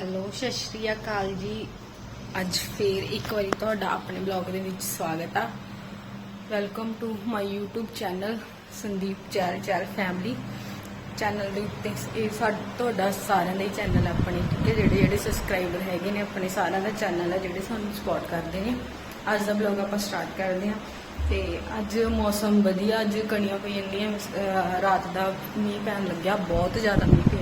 Hello, ਸਤਿ ਸ਼੍ਰੀ ਅਕਾਲ ਜੀ। ਅੱਜ ਫੇਰ ਇੱਕ ਵਾਰੀ ਤੁਹਾਡਾ ਆਪਣੇ ਬਲੌਗ ਦੇ ਵਿੱਚ ਸਵਾਗਤ ਆ। Welcome to my YouTube channel Sandeep ਚਾਰ ਚਾਰ ਫੈਮਿਲੀ ਚੈਨਲ ਦੇ ਉੱਤੇ ਇਹ ਸਾਡਾ ਤੁਹਾਡਾ ਸਾਰਿਆਂ ਦਾ ਹੀ ਚੈਨਲ ਆਪਣੇ, ਠੀਕ ਹੈ? ਜਿਹੜੇ ਜਿਹੜੇ ਸਬਸਕ੍ਰਾਈਬਰ ਹੈਗੇ ਨੇ, ਆਪਣੇ ਸਾਰਿਆਂ ਦਾ ਚੈਨਲ ਆ ਜਿਹੜੇ ਸਾਨੂੰ ਸਪੋਰਟ ਕਰਦੇ ਨੇ। ਅੱਜ ਦਾ ਬਲੌਗ ਆਪਾਂ ਸਟਾਰਟ ਕਰਦੇ ਹਾਂ। ਤੇ ਅੱਜ ਮੌਸਮ ਵਧੀਆ, ਅੱਜ ਕਣੀਆਂ ਪਈ ਜਾਂਦੀਆਂ ਰਾਤ ਦਾ ਮੀਂਹ ਪੈਣ ਲੱਗਿਆ, ਬਹੁਤ ਜ਼ਿਆਦਾ ਮੀਂਹ ਪਿਆ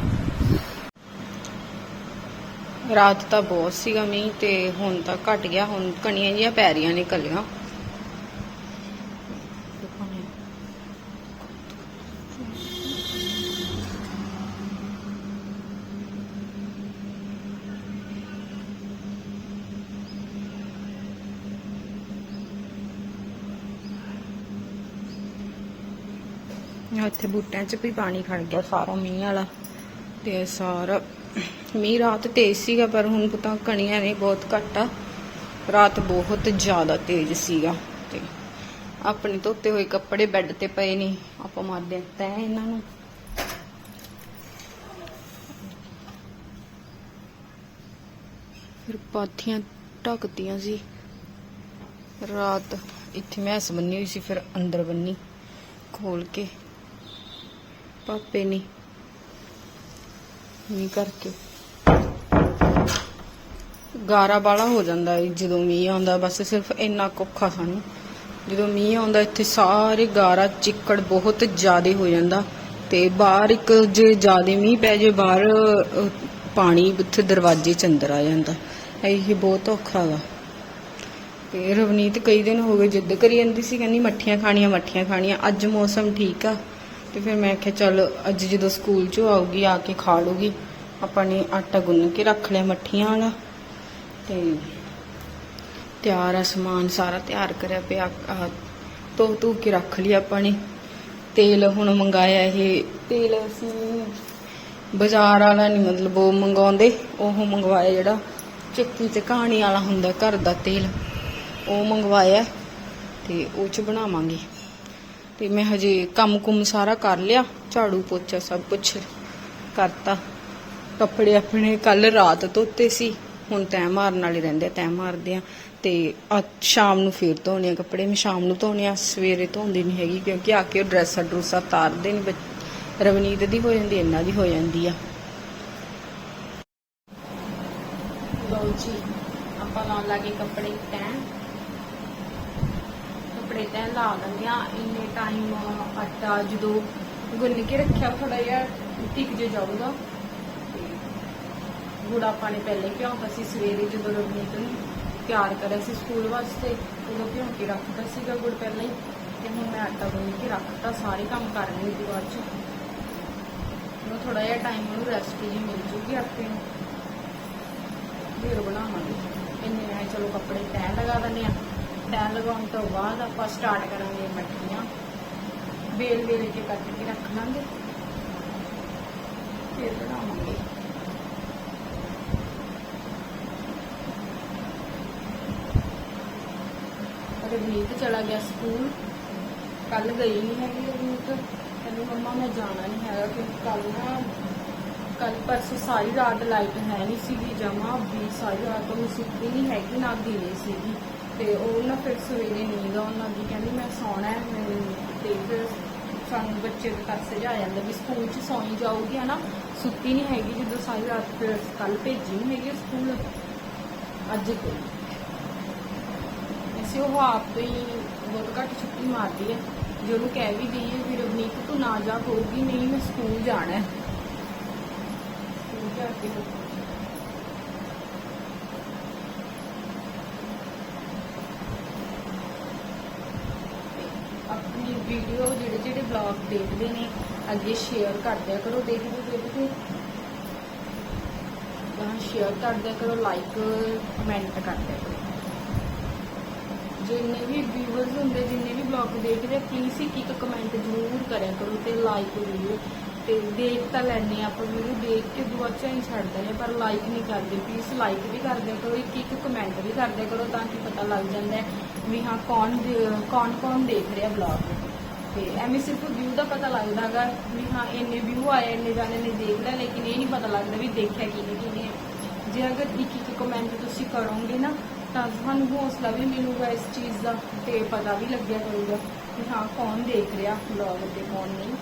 ਰਾਤ ਤਾਂ ਬਹੁਤ ਸੀਗਾ ਮੀਂਹ ਤੇ ਹੁਣ ਤਾਂ ਘਟ ਗਿਆ, ਹੁਣ ਕਣੀਆਂ ਜੀਆਂ ਪੈ ਰਹੀਆਂ ਨੇ ਕੱਲੀਆਂ ਇੱਥੇ ਬੂਟਿਆਂ 'ਚ ਵੀ ਪਾਣੀ ਖੜ ਗਿਆ। ਸਾਰਾ ਮੀਂਹ ਵਾਲਾ ਤੇ ਸਾਰਾ ਮੀਂਹ ਰਾਤ ਤੇਜ਼ ਸੀਗਾ, ਪਰ ਹੁਣ ਪਤਾ ਕਣੀਆਂ ਨੇ ਬਹੁਤ ਘੱਟ ਆ। ਰਾਤ ਬਹੁਤ ਜ਼ਿਆਦਾ ਤੇਜ਼ ਸੀਗਾ ਤੇ ਆਪਣੇ ਧੋਤੇ ਹੋਏ ਕੱਪੜੇ ਬੈੱਡ ਤੇ ਪਏ ਨੇ। ਆਪਾਂ ਮਾਰਦੇ ਆ ਤੈਂ ਇਹਨਾਂ ਨੂੰ। ਫਿਰ ਪਾਥੀਆਂ ਢੱਕਦੀਆਂ ਸੀ। ਰਾਤ ਇੱਥੇ ਮੈਸ ਬੰਨੀ ਹੋਈ ਸੀ, ਫਿਰ ਅੰਦਰ ਬੰਨੀ ਖੋਲ ਕੇ। ਪਾਪੇ ਨੇ ਮੀਂਹ ਕਰਕੇ ਗਾਰਾ ਬਾਲਾ ਹੋ ਜਾਂਦਾ ਹੈ ਜਦੋਂ ਮੀਂਹ ਆਉਂਦਾ, ਬਸ ਸਿਰਫ ਇੰਨਾ ਕੁੱਖਾ ਸਾਨੂੰ। ਜਦੋਂ ਮੀਂਹ ਆਉਂਦਾ, ਇੱਥੇ ਸਾਰੇ ਗਾਰਾ ਚਿੱਕੜ ਬਹੁਤ ਜ਼ਿਆਦਾ ਹੋ ਜਾਂਦਾ ਤੇ ਬਾਹਰ ਇੱਕ ਜੇ ਜ਼ਿਆਦਾ ਮੀਂਹ ਪੈ ਜੇ, ਬਾਹਰ ਪਾਣੀ ਉੱਥੇ ਦਰਵਾਜ਼ੇ ਚ ਅੰਦਰ ਆ ਜਾਂਦਾ। ਇਹ ਬਹੁਤ ਔਖਾ ਗਾ। ਤੇ ਰਵਨੀਤ ਕਈ ਦਿਨ ਹੋ ਗਏ ਜਿੱਦ ਕਰੀ ਜਾਂਦੀ ਸੀ, ਕਹਿੰਦੀ ਮੱਠੀਆਂ ਖਾਣੀਆਂ ਮੱਠੀਆਂ ਖਾਣੀਆਂ, ਅੱਜ ਮੌਸਮ ਠੀਕ ਆ। ਤੇ ਫਿਰ ਮੈਂ ਆਖਿਆ ਚੱਲ, ਅੱਜ ਜਦੋਂ ਸਕੂਲ ਚੋਂ ਆਉਗੀ ਆ ਕੇ ਖਾ ਲੂਗੀ ਆਪਾਂ ਨੇ ਆਟਾ ਗੁੰਨ ਕੇ ਰੱਖ ਲਿਆ ਮੱਠੀਆਂ ਵਾਲਾ। ਤੇ ਤਿਆਰ ਆ, ਸਮਾਨ ਸਾਰਾ ਤਿਆਰ ਕਰਿਆ ਪਿਆ ਆਹ ਧੋ ਕੇ ਰੱਖ ਲਿਆ ਆਪਾਂ ਨੇ। ਤੇਲ ਹੁਣ ਮੰਗਾਇਆ ਇਹ, ਤੇਲ ਅਸੀਂ ਬਾਜ਼ਾਰ ਵਾਲਾ ਨਹੀਂ ਮਤਲਬ ਉਹ ਮੰਗਾਉਂਦੇ, ਉਹ ਮੰਗਵਾਇਆ ਜਿਹੜਾ ਚੱਕੀ ਤੇ ਕਹਾਣੀ ਵਾਲਾ ਹੁੰਦਾ ਘਰ ਦਾ ਤੇਲ, ਉਹ ਮੰਗਵਾਇਆ ਤੇ ਉਹ ਚ ਬਣਾਵਾਂਗੇ। ਤੇ ਮੈਂ ਹਜੇ ਕੰਮ ਕੁਮ ਸਾਰਾ ਕਰ ਲਿਆ, ਝਾੜੂ ਪੋਚਾ ਸਭ ਕੁਝ ਕਰਤਾ। ਕੱਪੜੇ ਆਪਣੇ ਕੱਲ ਰਾਤ ਧੋਤੇ ਸੀ। ਹੁਣ ਤੈਅ ਮਾਰਨ ਵਾਲੇ ਰਹਿੰਦੇ ਤੈਅ ਮਾਰਦੇ ਆ। ਤੇ ਸ਼ਾਮ ਨੂੰ ਫੇਰ ਧੋਣੇ ਆ ਕੱਪੜੇ। ਮੈਂ ਸ਼ਾਮ ਨੂੰ ਧੋਣੇ ਆ, ਸਵੇਰੇ ਧੋਂਦੀ ਨਹੀਂ ਹੈਗੀ ਕਿਉਂਕਿ ਆ ਕੇ ਡਰੈਸਾਂ ਡਰੂਸਾਂ ਤਾਰਦੇ ਨੇ ਰਵਨੀਤ ਦੀ ਹੋ ਜਾਂਦੀ ਇਹਨਾਂ ਦੀ ਹੋ ਜਾਂਦੀ ਆ। ਲਓ ਜੀ, ਆਪਾਂ ਲਾਉਣ ਲੱਗੇ ਕੱਪੜੇ ਤੈਅ ਕੱਪੜੇ ਤੈਅ ਲਾ ਦਿੰਦੇ ਆ। ਇੰਨੇ ਟਾਈਮ ਆਟਾ ਜਦੋਂ ਗੁੰਨ ਕੇ ਰੱਖਿਆ ਥੋੜਾ ਜਿਹਾ, ਟਿਕ ਜੇ ਜਾਊਗਾ। ਗੁੜ ਆਪਾਂ ਨੇ ਪਹਿਲੇ ਭਿਉਂਤਾ ਸੀ, ਸਵੇਰੇ ਜਦੋਂ ਰਵਨੀਤ ਨੂੰ ਤਿਆਰ ਕਰਿਆ ਸੀ ਸਕੂਲ ਵਾਸਤੇ, ਉਦੋਂ ਭਿਉਂ ਕੇ ਰੱਖਦਾ ਸੀਗਾ ਗੁੜ ਪਹਿਲਾਂ ਹੀ, ਤੇ ਹੁਣ ਮੈਂ ਆਟਾ ਗੁੰਨ ਕੇ ਰੱਖਤਾ, ਸਾਰੇ ਕੰਮ ਕਰ ਲਈ ਦੀ ਬਾਅਦ ਚ। ਉਹਨੂੰ ਥੋੜਾ ਜਿਹਾ ਟਾਈਮ ਉਹਨੂੰ ਰੈਸਟ ਜੀ ਮਿਲ ਜੂਗੀ ਆਟੇ ਨੂੰ ਫਿਰ ਬਣਾਵਾਂਗੇ। ਇੰਨੇ ਮੈਂ ਚਲੋ ਕੱਪੜੇ ਤੈਅ ਲਗਾ ਦਿੰਦੇ ਆ ਤੈਅ ਲਗਾਉਣ ਤੋਂ ਬਾਅਦ ਆਪਾਂ ਸਟਾਰਟ ਕਰਾਂਗੇ ਮੱਠੀਆਂ। ਵੇਲ ਵੇਲ ਕੇ ਕੱਟ ਕੇ ਰੱਖ ਲਾਂਗੇ। ਫਿਰ ਬਣਾਵਾਂਗੇ। ਰਵਨੀਤ ਚਲਾ ਗਿਆ ਸਕੂਲ। ਕੱਲ ਗਈ ਨਹੀਂ ਹੈਗੀ ਰਵਨੀਤ ਕਹਿੰਦੀ ਮੰਮਾ, ਮੈਂ ਜਾਣਾ ਨਹੀਂ ਹੈਗਾ ਕਿਉਂਕਿ ਕੱਲ ਨਾ ਕੱਲ ਪਰਸੋਂ ਸਾਰੀ ਰਾਤ ਲਾਈਟ ਹੈ ਨਹੀਂ ਸੀਗੀ ਜਮਾ, ਵੀ ਸਾਰੀ ਰਾਤ ਉਹ ਸੁੱਤੀ ਨਹੀਂ ਹੈਗੀ, ਨਾ ਦਿਨੇ ਸੀਗੀ। ਤੇ ਉਹ ਨਾ ਫਿਰ ਸਵੇਰੇ ਨੀਂਦ ਉਹਨਾਂ ਦੀ ਕਹਿੰਦੀ ਮੈਂ ਸੌਣਾ ਹੈ, ਮੈਂ- ਤੇ ਫਿਰ ਸਾਨੂੰ ਬੱਚੇ ਦੇ ਤਰਸ ਜਾ ਜਾਂਦਾ ਵੀ ਸਕੂਲ 'ਚ ਸੌਈ ਜਾਊਗੀ, ਹਨਾ? ਸੁੱਤੀ ਨਹੀਂ ਹੈਗੀ, ਜਦੋਂ ਸਾਰੀ ਰਾਤ ਫਿਰ ਕੱਲ ਭੇਜੀ ਨਹੀਂ ਹੈਗੀ ਸਕੂਲ। ਅੱਜ ਕੋਈ ਐਸੇ ਉਹ ਆਪ ਤੋਂ ਹੀ ਬਹੁਤ ਘੱਟ ਛੁੱਟੀ ਮਾਰਦੀ ਹੈ। ਜੇ ਉਹਨੂੰ ਕਹਿ ਵੀ ਦਈਏ ਵੀ ਰਵਨੀਤ ਤੂੰ ਨਾ ਜਾ ਕਹੂਗੀ, ਨਹੀਂ, ਮੈਂ ਸਕੂਲ ਜਾਣਾ ਹੈ। ਸਕੂਲ ਜਾ ਕੇ ਆਪਣੀ ਵੀਡੀਓ ਜਿਹੜੇ ਜਿਹੜੇ ਬਲੌਗ ਦੇਖਦੇ ਨੇ, ਅੱਗੇ ਸ਼ੇਅਰ ਕਰ ਦਿਆ ਕਰੋ ਦੇਖਦੇ ਦੇਖਦੇ ਤਾਂ ਸ਼ੇਅਰ ਕਰ ਦਿਆ ਕਰੋ ਲਾਈਕ ਕਮੈਂਟ ਕਰ ਦਿਆ ਕਰੋ। ਜਿੰਨੇ ਵੀ ਵਿਊਅਰਸ ਹੁੰਦੇ, ਜਿੰਨੇ ਵੀ ਬਲੌਗ ਦੇਖਦੇ ਆ ਪਲੀਜ਼ ਇੱਕ ਇੱਕ ਕਮੈਂਟ ਜ਼ਰੂਰ ਕਰਿਆ ਕਰੋ ਤੇ ਲਾਈਕ ਵੀਡੀਓ ਤੇ ਦੇਖ ਤਾਂ ਲੈਣੇ ਆਪਾਂ ਵੀਡੀਓ ਦੇਖ ਕੇ ਦੁਆ ਚਾਹੀ ਛੱਡਦੇ ਨੇ, ਪਰ ਲਾਈਕ ਨਹੀਂ ਕਰਦੇ ਪਲੀਜ਼ ਲਾਈਕ ਵੀ ਕਰਦੇ ਕਰੋ, ਇੱਕ ਇੱਕ ਕਮੈਂਟ ਵੀ ਕਰਦੇ ਕਰੋ ਤਾਂ ਕਿ ਪਤਾ ਲੱਗ ਜਾਂਦਾ ਹੈ ਵੀ ਹਾਂ ਕੌਣ ਕੌਣ ਕੌਣ ਦੇਖ ਰਿਹਾ ਬਲੌਗ ਤੇ ਐਵੇਂ ਸਿਰਫ ਵਿਊ ਦਾ ਪਤਾ ਲੱਗਦਾ ਹੈਗਾ ਵੀ ਹਾਂ ਇੰਨੇ ਵਿਊ ਆਏ, ਇੰਨੇ ਜਾਣੇ ਨੇ ਦੇਖ ਲਿਆ, ਲੇਕਿਨ ਇਹ ਨਹੀਂ ਪਤਾ ਲੱਗਦਾ ਵੀ ਦੇਖਿਆ ਕਿਹਨੇ ਕਿਹਨੇ ਜੇ ਅਗਰ ਇੱਕ ਇੱਕ ਕਮੈਂਟ ਤੁਸੀਂ ਕਰੋਗੇ ਨਾ ਤਾਂ ਤੁਹਾਨੂੰ ਹੌਸਲਾ ਵੀ ਮਿਲੂਗਾ ਇਸ ਚੀਜ਼ ਦਾ ਤੇ ਪਤਾ ਵੀ ਲੱਗਿਆ ਕਰੂਗਾ ਕਿ ਹਾਂ, ਕੌਣ ਦੇਖ ਰਿਹਾ ਵਲੌਗ ਤੇ ਕੌਣ ਨਹੀਂ।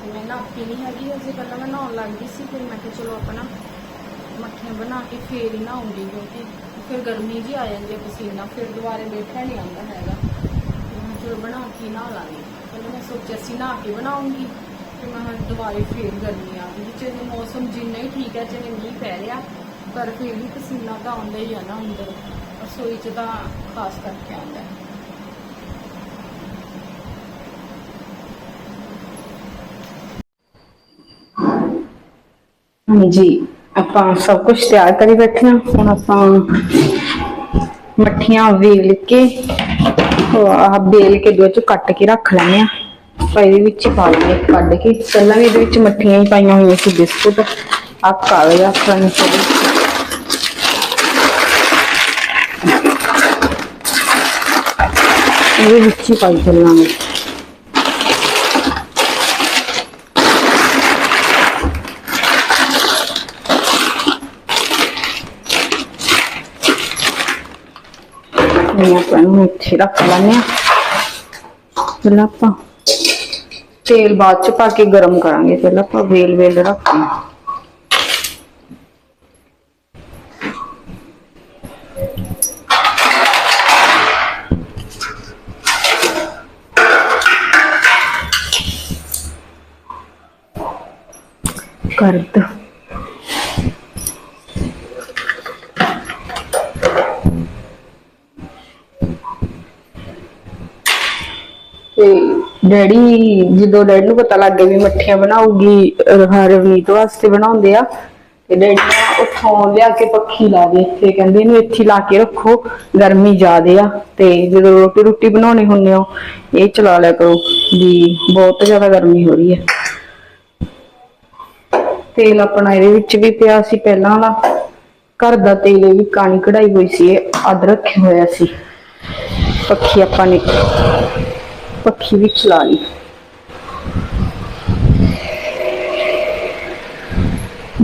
ਤੇ ਮੈਂ ਨਹਾਤੀ ਨਹੀਂ ਹੈਗੀ ਅਜੇ ਪਹਿਲਾਂ ਮੈਂ ਨਹਾਉਣ ਲੱਗ ਗਈ ਸੀ, ਫਿਰ ਮੈਂ ਕਿਹਾ ਚਲੋ ਆਪਣਾ ਮੱਠੀਆਂ ਬਣਾ ਕੇ ਫੇਰ ਹੀ ਨਹਾਉਂਗੀ ਕਿਉਂਕਿ ਫਿਰ ਗਰਮੀ ਜੀ ਆ ਜਾਂਦੀ ਹੈ ਪਸੀਨਾ, ਫਿਰ ਦੁਬਾਰੇ ਬੈਠਾ ਨਹੀਂ ਆਉਂਦਾ ਹੈਗਾ। ਤੇ ਮੈਂ ਚਲੋ ਬਣਾ ਕੇ ਹੀ ਨਹਾ ਲਾਂਗੀ। ਪਹਿਲਾਂ ਮੈਂ ਸੋਚਿਆ ਸੀ ਨਹਾ ਕੇ ਬਣਾਉਂਗੀ, ਤੇ ਮੈਂ ਦੁਬਾਰੇ ਫੇਰ ਗਰਮੀ ਆ ਗਈ ਚਾਹੇ ਮੌਸਮ ਜਿੰਨਾ ਹੀ ਠੀਕ ਹੈ ਚਾਹੇ ਮੀਂਹ ਪੈ ਰਿਹਾ ਪਰ ਫਿਰ ਵੀ ਪਸੀਨਾ ਤਾਂ ਆਉਂਦਾ ਹੀ ਆ ਨਾ ਅੰਦਰ, ਰਸੋਈ 'ਚ ਤਾਂ ਖਾਸ ਕਰਕੇ ਆਉਂਦਾ। ਹਾਂਜੀ ਆਪਾਂ ਸਭ ਕੁਝ ਤਿਆਰ ਕਰੀ ਬੈਠੇ ਹਾਂ। ਹੁਣ ਆਪਾਂ ਮੱਠੀਆਂ ਵੇਲ ਕੇ ਉਹ ਆਹ ਬੇਲ ਕੇ ਦੋ ਚ ਕੱਟ ਕੇ ਰੱਖ ਲੈਣੇ ਆ ਇਹਦੇ ਵਿੱਚ ਪਾ ਲੈਣੇ ਕੱਢ ਕੇ। ਪਹਿਲਾਂ ਵੀ ਇਹਦੇ ਵਿੱਚ ਮੱਠੀਆਂ ਹੀ ਪਾਈਆਂ ਹੋਈਆਂ ਸੀ, ਬਿਸਕੁਟ ਆ ਕਾਗਜ਼ ਆਪਾਂ ਨੇ ਇਹਦੇ ਵਿੱਚ ਹੀ ਪਾਈ ਚੱਲਾਂਗੇ। ਇਹ ਆਪਾਂ ਨੂੰ ਇੱਥੇ ਰੱਖ ਲੈਂਦੇ ਆ ਪਹਿਲਾਂ ਆਪਾਂ ਤੇਲ ਬਾਅਦ ਚ ਪਾ ਕੇ ਗਰਮ ਕਰਾਂਗੇ। ਪਹਿਲਾਂ ਆਪਾਂ ਵੇਲ ਵੇਲ ਰੱਖਾਂਗੇ ਡੈਡੀ ਜਦੋਂ ਡੈਡੀ ਨੂੰ ਪਤਾ ਲੱਗ ਗਿਆ ਵੀ ਮੱਠੀਆਂ ਬਣਾਉਗੀ ਰਵਨੀਤ ਵਾਸਤੇ ਬਣਾਉਂਦੇ ਆ, ਤੇ ਡੈਡੀ ਨੇ ਉੱਥੋਂ ਲਿਆ ਕੇ ਪੱਖੀ ਲਾ ਦੇ ਇੱਥੇ। ਕਹਿੰਦੇ ਇਹਨੂੰ ਇੱਥੇ ਲਾ ਕੇ ਰੱਖੋ, ਗਰਮੀ ਜ਼ਿਆਦੇ ਆ, ਤੇ ਜਦੋਂ ਰੋਟੀ ਰੋਟੀ ਬਣਾਉਣੀ ਹੁੰਦੀ ਆ ਇਹ ਚਲਾ ਲਿਆ ਕਰੋ ਵੀ ਬਹੁਤ ਜ਼ਿਆਦਾ ਗਰਮੀ ਹੋ ਰਹੀ ਹੈ। ਤੇਲ ਆਪਣਾ ਇਹਦੇ ਵਿੱਚ ਵੀ ਪਿਆ ਸੀ ਪਹਿਲਾਂ ਵਾਲਾ। ਘਰ ਦਾ ਤੇਲ ਇਹ ਵੀ ਕਾਣੀ ਕਢਾਈ ਹੋਈ ਸੀ, ਇਹ ਅੱਧ ਰੱਖਿਆ ਹੋਇਆ ਸੀ। ਪੱਖੀ ਆਪਾਂ ਨੇ ਪੱਖੀ ਵੀ ਚਲਾ ਲਈ।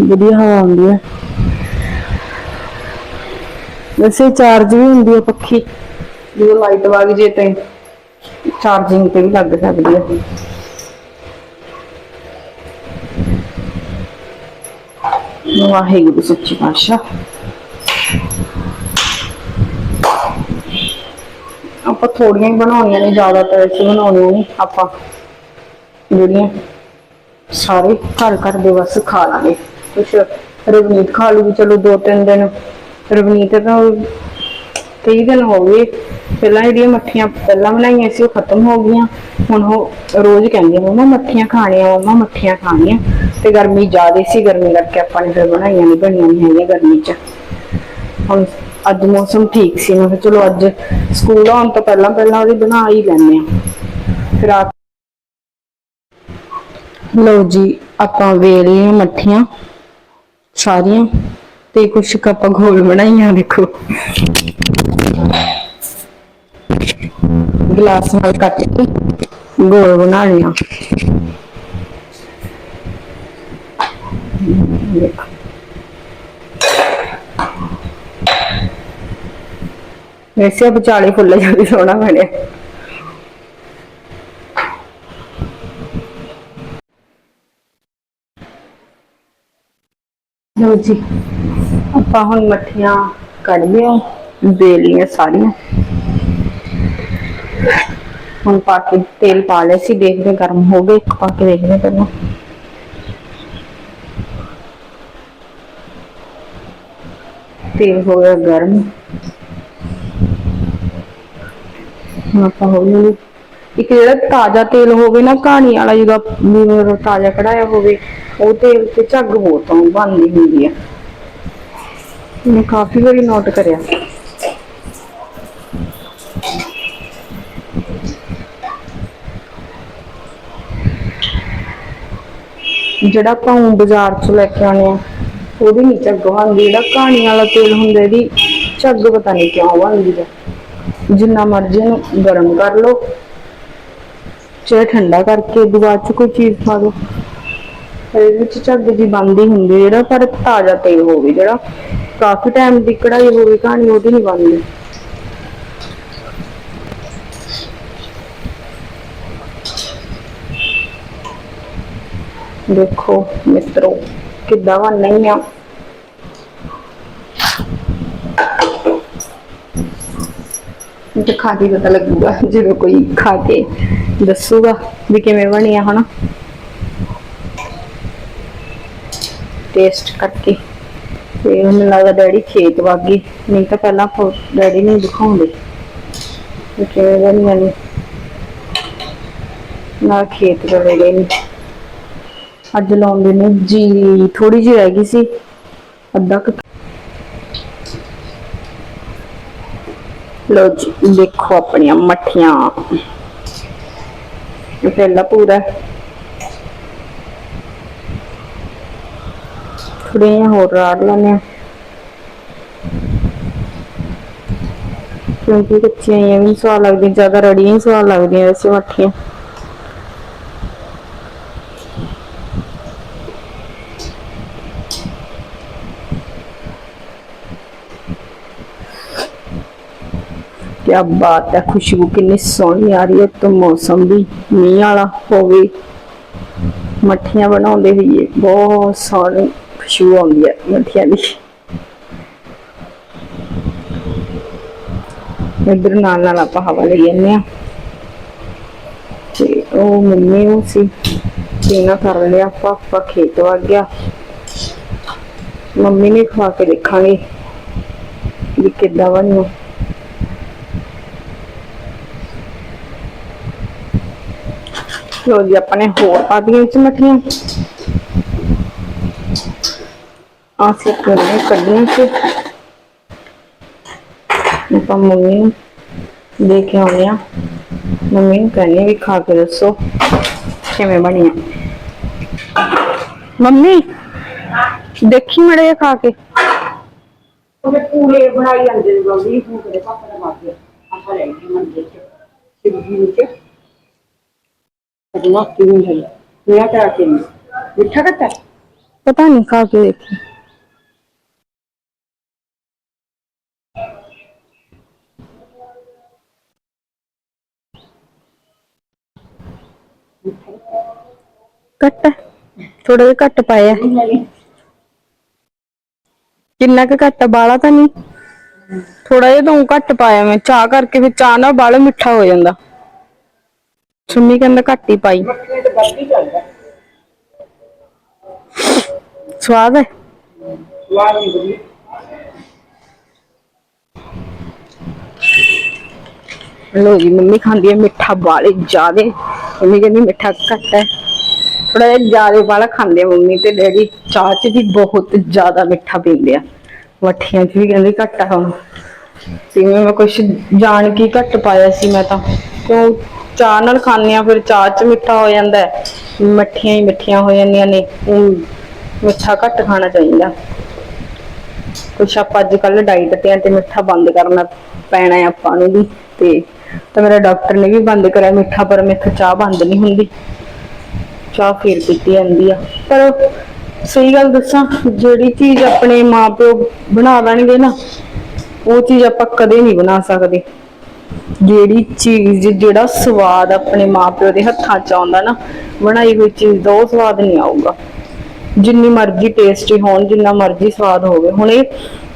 ਵਧੀਆ ਹਵਾ ਆਉਂਦੀ ਹੈ। ਵੈਸੇ ਚਾਰਜ ਵੀ ਹੁੰਦੀ ਹੈ ਪੱਖੀ। ਜਦੋਂ ਲਾਈਟ ਵਗ ਜੇ ਤੇ ਚਾਰਜਿੰਗ ਤੇ ਵੀ ਲੱਗ ਸਕਦੀ ਹੈ। ਵਾਹਿਗੁਰੂ ਸੱਚੀ ਪਾਤਸ਼ਾਹ। ਆਪਾਂ ਥੋੜੀਆਂ ਹੀ ਬਣਾਉਣੀਆਂ ਨੇ, ਜ਼ਿਆਦਾਤਰ ਅਸੀਂ ਬਣਾਉਣੀਆਂ ਨਹੀਂ ਆਪਾਂ ਜਿਹੜੀਆਂ ਸਾਰੇ ਘਰ ਘਰ ਦੇ ਬਸ ਖਾ ਲਾਂਗੇ। ਕੁਛ ਰਵਨੀਤ ਖਾ ਲੂਗੀ ਚਲੋ ਦੋ ਤਿੰਨ ਦਿਨ। ਰਵਨੀਤ ਤਾਂ ਕਈ ਦਿਨ ਹੋ ਗਏ। ਪਹਿਲਾਂ ਜਿਹੜੀਆਂ ਮੱਠੀਆਂ ਪਹਿਲਾਂ ਬਣਾਈਆਂ ਸੀ, ਉਹ ਖਤਮ ਹੋ ਗਈਆਂ। ਹੁਣ ਉਹ ਰੋਜ਼ ਕਹਿੰਦੀਆਂ ਮਮਾ, ਮੱਠੀਆਂ ਖਾਣੀਆਂ, ਮਮਾ, ਮੱਠੀਆਂ ਖਾਣੀਆਂ। ਤੇ ਗਰਮੀ ਜ਼ਿਆਦੇ ਸੀ, ਗਰਮੀ ਕਰਕੇ ਆਪਾਂ ਨੇ ਫਿਰ ਬਣਾਈਆਂ ਨਹੀਂ ਬਣੀਆਂ ਨਹੀਂ ਹੈਗੀਆਂ ਗਰਮੀ 'ਚ। ਹੁਣ ਅੱਜ ਮੌਸਮ ਠੀਕ ਸੀ। ਮੈਂ ਕਿਹਾ ਚਲੋ ਅੱਜ ਸਕੂਲ ਆਉਣ ਤੋਂ ਪਹਿਲਾਂ ਪਹਿਲਾਂ ਉਹਦੀ ਬਣਾ ਹੀ ਲੈਂਦੇ ਆ ਫਿਰ ਆ ਲਓ ਜੀ, ਆਪਾਂ ਵੇਲ ਮੱਠੀਆਂ, ਸਾਰੀਆਂ ਤੇ ਕੁਛ ਕੁ ਘੋਲ ਬਣਾਈਆਂ, ਦੇਖੋ। ਗਲਾਸ ਨਾਲ ਕੱਟ ਕੇ ਗੋਲ ਬਣਾ ਲਿਆ ਦੇਖੋ ਵੈਸੇ ਵਿਚਾਲੇ ਫੁੱਲ ਜਿਹਾ ਸੋਹਣਾ ਬਣਿਆ। ਲਓ ਜੀ, ਆਪਾਂ ਹੁਣ ਮੱਠੀਆਂ ਕੱਢ ਲਿਆ ਦੇ ਲਈਆਂ ਸਾਰੀਆਂ। ਹੁਣ ਪਾ ਕੇ ਤੇਲ ਪਾ ਲਿਆ ਸੀ, ਦੇਖਦੇ ਗਰਮ ਹੋ ਗਏ, ਇੱਕ ਪਾ ਕੇ ਦੇਖਦੇ ਪਹਿਲਾਂ। ਤੇਲ ਹੋ ਗਿਆ ਗਰਮ। ਹੁਣ ਆਪਾਂ ਹੌਲੀ ਹੌਲੀ ਇੱਕ ਜਿਹੜਾ ਤਾਜ਼ਾ ਤੇਲ ਹੋਵੇ ਨਾ, ਕਹਾਣੀ ਵਾਲਾ ਜਿਹਦਾ ਵੀ ਤਾਜ਼ਾ ਕਢਾਇਆ ਹੋਵੇ, ਉਹ ਤੇਲ ਤੇ ਝੱਗ ਬਹੁਤ ਆਉਂ, ਬਣਦੀ ਹੁੰਦੀ ਆ। ਮੈਂ ਕਾਫੀ ਵਾਰੀ ਨੋਟ ਕਰਿਆ। ਜਿਹੜਾ ਆਪਾਂ ਬਾਜ਼ਾਰ ਚ ਲੈ ਕੇ ਆਉਂਦੇ ਆ, ਉਹਦੀ ਨਹੀਂ ਝੱਗ ਬਣਦੀ, ਜਿਹੜਾ ਕਹਾਣੀ ਵਾਲਾ ਤੇਲ ਹੁੰਦਾ, ਇਹਦੀ ਝੱਗ ਪਤਾ ਨਹੀਂ ਕਿਉਂ ਬਣਦੀ ਹੈ ਜਿੰਨਾ ਮਰਜ਼ੀ ਇਹਨੂੰ ਗਰਮ ਕਰ ਲਓ। ਚਾਹੇ ਠੰਡਾ ਕਰਕੇ ਉਦੋਂ ਬਾਅਦ ਚ ਕੋਈ ਚੀਜ਼ ਪਾ ਦਿਓ ਇਹਦੇ ਵਿੱਚ ਝੱਗ ਜੀ ਬੰਦੀ ਹੁੰਦੀ ਜਿਹੜਾ, ਪਰ ਤਾਜ਼ਾ ਤੇਲ ਹੋਵੇ ਜਿਹੜਾ। ਕਾਫੀ ਟਾਈਮ ਦੀ ਕਢਾਈ ਹੋਵੇ, ਕਹਾਣੀ ਉਹਦੀ ਨਹੀਂ ਬਣਦੀ। ਦੇਖੋ ਮਿੱਤਰੋ, ਕਿੱਦਾਂ ਬਣਨੀ ਆ। ਤੇ ਖਾ ਕੇ ਪਤਾ ਲੱਗੂਗਾ, ਜਦੋਂ ਕੋਈ ਖਾ ਕੇ ਦੱਸੂਗਾ ਵੀ ਕਿਵੇਂ ਬਣੀ ਆ ਹਨਾ ਟੇਸਟ ਕਰਕੇ। ਤੇ ਮੈਨੂੰ ਲੱਗਦਾ ਡੈਡੀ ਖੇਤ ਵਾਗੀ ਨਹੀਂ ਤਾਂ ਪਹਿਲਾਂ ਡੈਡੀ ਨੂੰ ਦਿਖਾਉਂਦੇ ਵੀ ਕਿਵੇਂ ਬਣੀਆਂ ਨੇ। ਨਾ ਖੇਤ ਚਲੇ ਗਏ ਨੇ। ਅੱਜ ਲਾਉਂਦੇ ਨੇ, ਜੀ ਥੋੜੀ ਜਿਹੀ ਰਹਿ ਗਈ ਸੀ। ਅੱਧਾ ਲੋ ਜੀ, ਦੇਖੋ ਆਪਣੀਆਂ ਮੱਠੀਆਂ। ਪਹਿਲਾ ਪੂਰਾ। ਥੋੜੀਆਂ ਹੋਰ ਰਾੜ ਲੈਣੇ ਆ ਕਿਉਂਕਿ ਕੱਚੀਆਂ ਹੀ ਵੀ ਸਵਾਦ ਲੱਗਦੀਆਂ, ਜ਼ਿਆਦਾ ਰੜੀਆਂ ਹੀ ਸਵਾਦ ਲੱਗਦੀਆਂ ਵੈਸੇ ਮੱਠੀਆਂ। ਕਿਆ ਬਾਤ ਹੈ, ਖੁਸ਼ਬੂ ਕਿੰਨੀ ਸੋਹਣੀ ਆ ਰਹੀ ਹੈ ਤੇ ਮੌਸਮ ਵੀ ਮੀਂਹ ਵਾਲਾ ਹੋਵੇ। ਮੱਠੀਆਂ ਬਣਾਉਂਦੇ ਹੋਈਏ, ਬਹੁਤ ਸੋਹਣੀ ਖੁਸ਼ਬੂ ਆਉਂਦੀ ਹੈ ਮੱਠੀਆਂ ਦੀ। ਇਧਰ ਨਾਲ ਨਾਲ ਆਪਾਂ ਹਵਾ ਲਈ ਜੰਨੇ ਆ ਤੇ ਉਹ ਮੰਮੀ ਉਹ ਸੀ ਕਿੰਨਾ ਕਰ ਲਿਆ ਆਪਾਂ ਆਪਾਂ ਖੇਤ ਵਗ ਗਿਆ। ਮੰਮੀ ਨੇ ਖਵਾ ਕੇ ਦੇਖਾਂਗੇ ਵੀ ਕਿੱਦਾਂ ਬਣੂ। ਲੋ ਜੀ, ਆਪਾਂ ਨੇ ਹੋਰ ਪਾ ਦਿੱਤੀਆਂ ਵਿੱਚ ਮੱਠੀਆਂ। ਆ ਕਰਨੇ ਕੱਢੀਆਂ ਸੀ ਆਪਾਂ ਮੰਮੀ ਨੂੰ ਦੇ ਕੇ ਆਉਂਦੇ ਆ ਮੰਮੀ ਨੂੰ ਕਹਿੰਦੇ ਵੀ ਖਾ ਕੇ ਦੱਸੋ ਕਿਵੇਂ ਬਣੀਆਂ। ਮੰਮੀ, ਦੇਖੀ ਮੜੇ ਖਾ ਕੇ। ਉਹਦੇ ਪੂਰੇ ਬਣਾਈ ਜਾਂਦੇ ਨੇ ਬੰਦੀ ਪੂਰੇ ਦੇ ਪਾਪਾ ਦਾ ਮਾਪਿਆ ਆਪਾਂ ਲੈ ਕੇ ਮੰਦੇ ਚ ਸਿੱਧੀ ਵਿੱਚ। ਅਜਨਾ ਕਿਉਂ ਹੈ ਮੇਰਾ ਤਾਂ ਕਿ ਮਿੱਠਾ ਕੱਟਾ ਪਤਾ ਨਹੀਂ, ਖਾ ਕੇ ਦੇਖੀ। ਘੱਟ ਥੋੜਾ ਜਿਹਾ ਘੱਟ ਪਾਇਆ। ਕਿੰਨਾ ਕੁ ਘੱਟ ਬਾਲਾ ਤਾਂ ਨਹੀਂ। ਥੋੜਾ ਜਿਹਾ ਤਾਂ ਊਂ ਘੱਟ ਪਾਇਆ ਮੈਂ। ਚਾਹ ਕਰਕੇ ਫਿਰ ਚਾਹ ਨਾਲ ਬਾਲਾ ਮਿੱਠਾ ਹੋ ਜਾਂਦਾ। ਸੁਮੀ ਕਹਿੰਦਾ ਘੱਟ ਹੀ ਪਾਈ। ਸਵਾਦ ਹੈ? ਵਾਹ ਨਹੀਂ ਬੜੀ ਲੋ ਜੀ, ਮੰਮੀ ਖਾਂਦੀ ਹੈ ਮਿੱਠਾ ਬਾਲੇ ਜ਼ਿਆਦੇ। ਮੰਮੀ ਕਹਿੰਦੀ ਮਿੱਠਾ ਘੱਟ ਹੈ। ਥੋੜਾ ਜਿਹਾ ਜ਼ਿਆਦੇ ਵਾਲਾ ਖਾਂਦੇ ਆ ਮੰਮੀ ਤੇ ਡੈਡੀ। ਚਾਹ ਚ ਵੀ ਬਹੁਤ ਜ਼ਿਆਦਾ ਮਿੱਠਾ ਪੀਂਦੇ ਆ। ਮੱਠੀਆਂ ਚ ਵੀ ਕਹਿੰਦੇ ਘੱਟ ਆ ਹੁਣ। ਜਿਵੇਂ ਮੈਂ ਕੁਛ ਜਾਣ ਕੇ ਘੱਟ ਪਾਇਆ ਸੀ ਮੈਂ ਤਾਂ। ਕਿਉਂ? ਚਾਹ ਨਾਲ ਖਾਂਦੇ ਆ ਫਿਰ ਚਾਹ ਚ ਮਿੱਠਾ ਹੋ ਜਾਂਦਾ ਹੈ। ਮੱਠੀਆਂ ਹੀ ਮਿੱਠੀਆਂ ਹੋ ਜਾਂਦੀਆਂ ਨੇ ਮਿੱਠਾ ਘੱਟ ਖਾਣਾ ਚਾਹੀਦਾ। ਕੁਛ ਆਪਾਂ ਅੱਜ ਕੱਲ ਡਾਈਟ ਤੇ ਆ ਤੇ ਮਿੱਠਾ ਬੰਦ ਕਰਨਾ ਪੈਣਾ ਹੈ ਆਪਾਂ ਨੂੰ ਵੀ, ਤੇ ਤਾਂ ਮੇਰਾ ਡਾਕਟਰ ਨੇ ਵੀ ਬੰਦ ਕਰਿਆ ਮਿੱਠਾ, ਪਰ ਮੇਥੋਂ ਚਾਹ ਬੰਦ ਨਹੀਂ ਹੁੰਦੀ। ਚਾਹ ਫੇਰ ਪੀਤੀ ਜਾਂਦੀ ਆ। ਪਰ ਸਹੀ ਗੱਲ ਦੱਸਾਂ, ਜਿਹੜੀ ਚੀਜ਼ ਆਪਣੇ ਮਾਪਿਓ ਬਣਾ ਦੇਣਗੇ ਨਾ, ਉਹ ਚੀਜ਼ ਆਪਾਂ ਕਦੇ ਨਹੀਂ ਬਣਾ ਸਕਦੇ। ਜਿਹੜੀ ਚੀਜ਼, ਜਿਹੜਾ ਸਵਾਦ ਆਪਣੇ ਮਾਪਿਓ ਦੇ ਹੱਥਾਂ 'ਚ ਆਉਂਦਾ ਨਾ, ਬਣਾਈ ਹੋਈ ਚੀਜ਼ ਦਾ ਉਹ ਸਵਾਦ ਨਹੀਂ ਆਊਗਾ। ਜਿੰਨੀ ਮਰਜ਼ੀ ਟੇਸਟੀ ਹੋਣ, ਜਿੰਨਾ ਮਰਜ਼ੀ ਸਵਾਦ ਹੋਵੇ। ਹੁਣ ਇਹ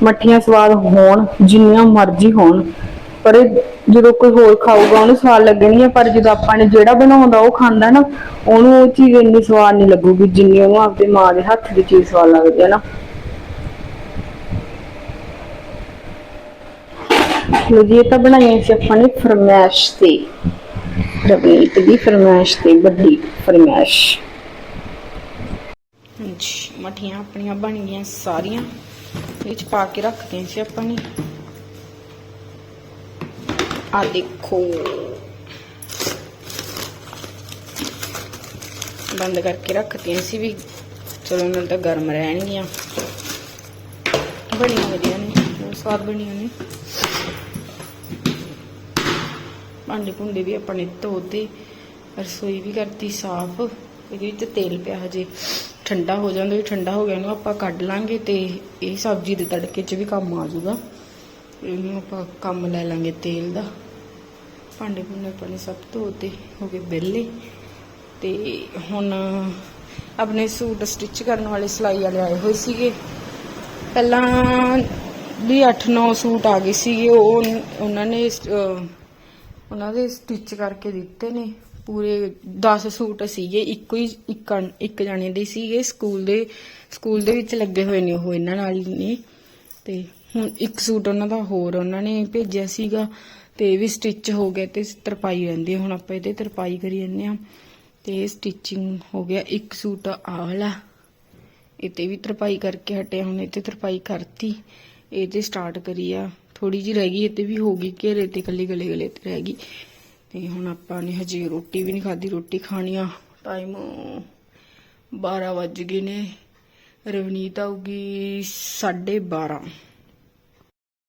ਮੱਠੀਆਂ ਸਵਾਦ ਹੋਣ, ਜਿੰਨੀਆਂ ਮਰਜ਼ੀ ਹੋਣ, ਪਰ ਇਹ ਜਦੋਂ ਕੋਈ ਹੋਰ ਖਾਊਗਾ, ਉਹਨੂੰ ਸਵਾਦ ਲੱਗਣੀ ਹੈ ਪਰ ਜਦੋਂ ਆਪਾਂ ਨੇ ਜਿਹੜਾ ਬਣਾਉਂਦਾ ਉਹ ਖਾਂਦਾ ਨਾ, ਉਹਨੂੰ ਉਹ ਚੀਜ਼ ਇੰਨੀ ਸਵਾਦ ਨਹੀਂ ਲੱਗੂਗੀ ਜਿੰਨੀ ਉਹਨੂੰ ਆਪਣੀ ਮਾਂ ਦੇ ਹੱਥ ਦੀ ਚੀਜ਼ ਸਵਾਦ ਲੱਗਦੀ ਹੈ ਨਾ। ਲੋ ਜੀ ਇਹ ਤਾਂ ਬਣਾਈਆਂ ਸੀ ਆਪਾਂ ਨੇ ਫਰਮੈਸ਼ ਤੇ। ਰਵਨੀਤ ਦੀ ਫਰਮੈਸ਼ ਤੇ, ਵੱਡੀ ਫਰਮੈਸ਼। ਹਾਂਜੀ ਮਠੀਆਂ ਆਪਣੀਆਂ ਬਣ ਗਈਆਂ ਸਾਰੀਆਂ। ਵਿੱਚ ਪਾ ਕੇ ਰੱਖਦੇ ਸੀ ਆਪਾਂ ਨੇ। ਆ ਦੇਖੋ। ਬੰਦ ਕਰਕੇ ਰੱਖਤੀਆਂ ਸੀ ਵੀ, ਚਲੋ ਇਹਨਾਂ ਤਾਂ ਗਰਮ ਰਹਿਣਗੀਆਂ। ਬੜੀਆਂ ਵਧੀਆ ਨੇ, ਬਹੁਤ ਸਵਾਦ ਬਣੀਆਂ ਨੇ। ਭਾਂਡੇ ਭੁੰਡੇ ਵੀ ਆਪਣੇ ਧੋਤੇ ਰਸੋਈ ਵੀ ਕਰਤੀ ਸਾਫ਼। ਇਹਦੇ ਵਿੱਚ ਤੇਲ ਪਿਆ ਹਜੇ। ਠੰਡਾ ਹੋ ਜਾਂਦਾ ਵੀ ਠੰਡਾ ਹੋ ਗਿਆ ਇਹਨੂੰ ਆਪਾਂ ਕੱਢ ਲਾਂਗੇ ਤੇ ਇਹ ਸਬਜ਼ੀ ਦੇ ਤੜਕੇ 'ਚ ਵੀ ਕੰਮ ਆ ਜਾਊਗਾ। ਇਹਨੂੰ ਆਪਾਂ ਕੰਮ ਲੈ ਲਾਂਗੇ ਤੇਲ ਦਾ। ਭਾਂਡੇ ਭੁੰਡੇ ਆਪਾਂ ਨੇ ਸਭ ਧੋਤੇ ਹੋ ਗਏ ਵਿਹਲੇ। ਤੇ ਹੁਣ ਆਪਣੇ ਸੂਟ ਸਟਿਚ ਕਰਨ ਵਾਲੇ ਸਿਲਾਈ ਵਾਲੇ ਆਏ ਹੋਏ ਸੀਗੇ। ਪਹਿਲਾਂ ਵੀ 8-9 ਸੂਟ ਆ ਗਏ ਸੀਗੇ। ਉਹ ਉਹਨਾਂ ਨੇ ਉਹਨਾਂ ਦੇ ਸਟਿਚ ਕਰਕੇ ਦਿੱਤੇ ਨੇ। ਪੂਰੇ 10 ਸੂਟ ਸੀਗੇ, ਇੱਕੋ ਹੀ, ਇੱਕ ਇੱਕ ਜਾਣੇ ਦੇ ਸੀਗੇ। ਸਕੂਲ ਦੇ ਸਕੂਲ ਦੇ ਵਿੱਚ ਲੱਗੇ ਹੋਏ ਨੇ ਉਹ ਇਹਨਾਂ ਨਾਲ ਹੀ ਨੇ। ਤੇ ਹੁਣ ਇੱਕ ਸੂਟ ਉਹਨਾਂ ਦਾ ਹੋਰ ਉਹਨਾਂ ਨੇ ਭੇਜਿਆ ਸੀਗਾ ਤੇ ਇਹ ਵੀ ਸਟਿਚ ਹੋ ਗਿਆ ਤੇ ਤਰਪਾਈ ਰਹਿੰਦੀ ਹੁਣ ਆਪਾਂ ਇਹਦੇ ਤਰਪਾਈ ਕਰੀ ਜਾਂਦੇ ਆ ਤੇ ਸਟਿਚਿੰਗ ਹੋ ਗਿਆ। ਇੱਕ ਸੂਟ ਆਹ ਵਾਲਾ। ਇਹ ਤੇ ਵੀ ਤਰਪਾਈ ਕਰਕੇ ਹਟਿਆ ਹੁਣ ਇਹ ਤੇ ਤਰਪਾਈ ਕਰਤੀ। ਇਹ ਤੇ ਸਟਾਰਟ ਕਰੀ ਆ। ਥੋੜੀ ਜੀ ਰਹਿ ਗਈ, ਇਹ ਤੇ ਵੀ ਹੋ ਗਈ ਘੇਰੇ ਤੇ ਕੱਲੀ ਗਲੇ ਗਲੇ ਤੇ ਰਹਿ ਗਈ। ਤੇ ਹੁਣ ਆਪਾਂ ਨੇ ਹਜੇ ਰੋਟੀ ਵੀ ਨਹੀਂ ਖਾਧੀ, ਰੋਟੀ ਖਾਣੀ ਆ। ਟਾਈਮ 12 ਵੱਜ ਗਏ ਨੇ, ਰਵਨੀਤ ਆਊਗੀ 12:30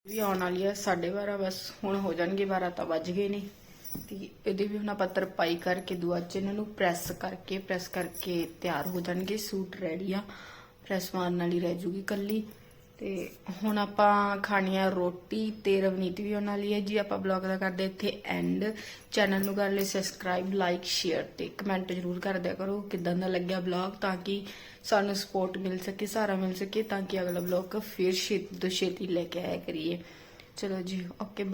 ਵੀ ਆਉਣ ਵਾਲੀ ਆ 12:30 ਬਸ ਹੁਣ ਹੋ ਜਾਣਗੇ 12 ਤਾਂ ਵੱਜ ਗਏ ਨੇ। ਤੇ ਇਹਦੇ ਵੀ ਹੁਣ ਆਪਾਂ ਤਰਪਾਈ ਕਰਕੇ ਦੁਆ ਚ ਇਹਨਾਂ ਨੂੰ ਪ੍ਰੈਸ ਕਰਕੇ ਪ੍ਰੈਸ ਕਰਕੇ ਤਿਆਰ ਹੋ ਜਾਣਗੇ, ਸੂਟ ਰੈਡੀ ਆ। ਪ੍ਰੈਸ ਮਾਰਨ ਵਾਲੀ ਰਹਿ ਜੂਗੀ ਕੱਲੀ ਤੇ ਹੁਣ ਆਪਾਂ ਖਾਣੀ ਆ ਰੋਟੀ ਤੇ ਰਵਨੀਤ ਵੀ ਉਹਨਾਂ ਲਈ ਹੈ ਜੀ। ਆਪਾਂ ਬਲੌਗ ਦਾ ਕਰਦੇ ਇੱਥੇ ਐਂਡ ਚੈਨਲ ਨੂੰ ਕਰ ਲਈ ਸਬਸਕ੍ਰਾਈਬ ਲਾਈਕ ਸ਼ੇਅਰ ਤੇ ਕਮੈਂਟ ਜ਼ਰੂਰ ਕਰ ਦਿਆ ਕਰੋ ਕਿਦਾਂ ਦਾ ਲੱਗਿਆ ਬਲੌਗ ਤਾਂ ਕਿ ਸਾਨੂੰ ਸਪੋਰਟ ਮਿਲ ਸਕੇ ਸਾਰਾ ਮਿਲ ਸਕੇ ਤਾਂ ਕਿ ਅਗਲਾ ਬਲੌਗ ਫਿਰ ਛੇਤੀ ਤੋਂ ਛੇਤੀ ਲੈ ਕੇ ਆਇਆ ਕਰੀਏ। ਚਲੋ ਜੀ ਓਕੇ